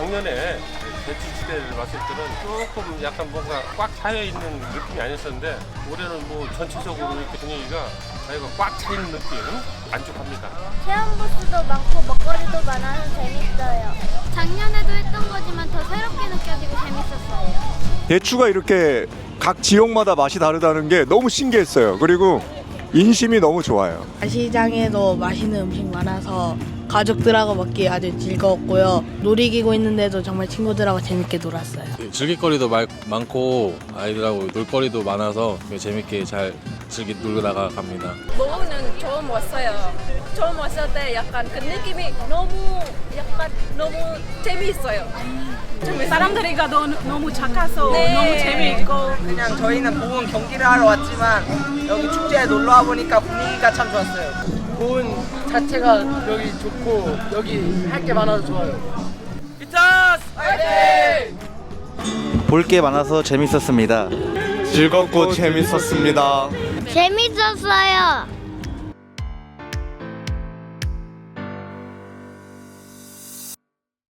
작년에 대치지대를 봤을 때는 조금 약간 뭔가 꽉 차여 있는 느낌이 아니었었는데 올해는 뭐 전체적으로 이렇게 분위기가 저희가 꽉 차 있는 느낌 만족합니다. 체험 부스도 많고 먹거리도 많아서 재밌어요. 작년에도 했던 거지만 더 새롭게 느껴지고 재밌었어요. 대추가 이렇게 각 지역마다 맛이 다르다는 게 너무 신기했어요. 그리고 인심이 너무 좋아요. 시장에도 맛있는 음식 많아서 가족들하고 먹기 아주 즐거웠고요. 놀이기구 있는데도 정말 친구들하고 재밌게 놀았어요. 즐길거리도 말- 많고 아이들하고 놀거리도 많아서 재밌게 잘 즐기 놀다가 갑니다. 먹어는 처음 왔어요. 처음 왔을 때 약간 그 느낌이 너무 약간 너무 재미있어요. 사람들이가 너무, 너무 착해서 네. 너무 재미있고 그냥 저희는 보은 경기를 하러 왔지만 여기 축제에 놀러 와 보니까 분위기가 참 좋았어요. 보은 자체가 여기 좋고 여기 할 게 많아서 좋아요. 볼게 많아서 재밌었습니다. 즐겁고 재밌었습니다. 재밌었어요.